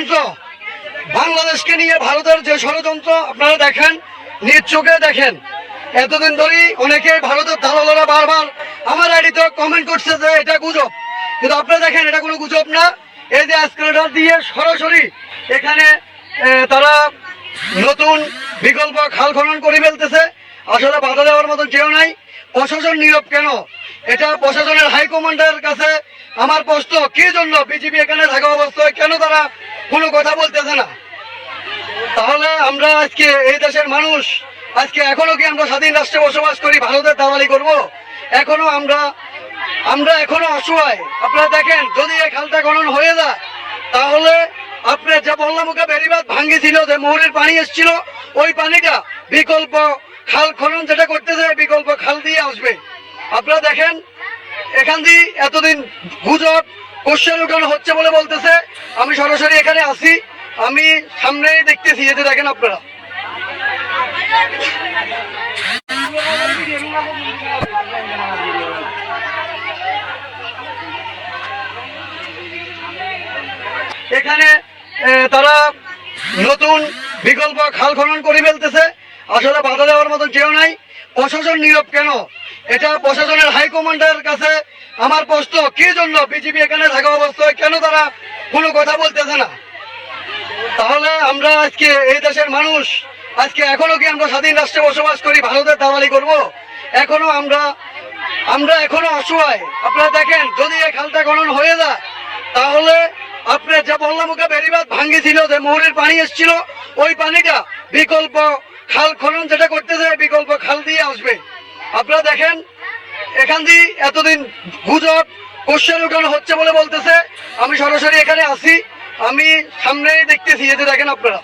ষড়যন্ত্র বাংলাদেশকে নিয়ে ভারতের যে ষড়যন্ত্র আপনারা দেখেন, নিজ চোখে দেখেন, এতদিন ধরেই অনেকে ভারতের দালালরা বারবার আমার আইডিতে কমেন্ট করছে যে এটা গুজব। কিন্তু আপনারা দেখেন, এটা কোনো গুজব না। এই যে স্ক্রেটার দিয়ে সরাসরি এখানে তারা নতুন বিকল্প খাল খনন করে ফেলতেছে। আসলে বাধা দেওয়ার মতো কেউ নাই। প্রশাসন নীরব কেন? এটা প্রশাসনের হাইকমান্ডের কাছে আমার প্রশ্ন, কি জন্য বিজেপি এখানে থাকা অবস্থায়? কেন তারা কোনো কথা বলতেছে না। তাহলে আমরা আজকে এই দেশের মানুষ, আজকে এখনও কি আমরা স্বাধীন রাষ্ট্রে বসবাস করি, ভারতের দালালি করব? এখনও আমরা আমরা এখনও অসহায়। আপনারা দেখেন, যদি এই খালটা খনন হয়ে যায়, তাহলে আপনি যে বল্লামুখে বেরিবাদ ভাঙ্গিছিল, যে মোহরের পানি এসেছিল, ওই পানিটা বিকল্প খাল খনন যেটা করতেছে, বিকল্প খাল দিয়ে আসবে। আপনারা দেখেন এখান দিয়ে এতদিন গুজব কোশ্চেন উঠানো হচ্ছে বলে বলতেছে। আমি সরাসরি এখানে আসি। আমি সামনেই দেখতেছি যেতে দেখেন আপনারা। এখানে তারা নতুন বিকল্প খাল খনন করে ফেলতেছে। আসলে বাধা দেওয়ার মতো কেউ নাই। প্রশাসন নীরব কেন? এটা প্রশাসনের হাইকমান্ডের কাছে আমার প্রশ্ন, কি জন্য বিজেপি এখানে থাকা অবস্থায় কেন তারা কোনো কথা বলতেছে না? তাহলে আমরা আজকে এই দেশের মানুষ, আজকে এখনও কি আমরা স্বাধীন রাষ্ট্রে বসবাস করি, ভারতের দালালি করব? এখনও আমরা আমরা এখনও অসহায়। আপনারা দেখেন, যদি এই খালটা খনন হয়ে যায়, তাহলে আপনি যে বল্লামুখে বেরিবাদ ভাঙ্গিছিল, যে মোহরের পানি এসেছিল, ওই পানিটা বিকল্প খাল খনন যেটা করতেছে, বিকল্প খাল দিয়ে আসবে। আপনারা দেখেন, এখান দিয়ে এতদিন গুজব কোশ্চেন উঠানো হচ্ছে বলে বলতেছে। আমি সরাসরি এখানে আসি আমি সামনে দেখতেছি যেতে দেখেন আপনারা।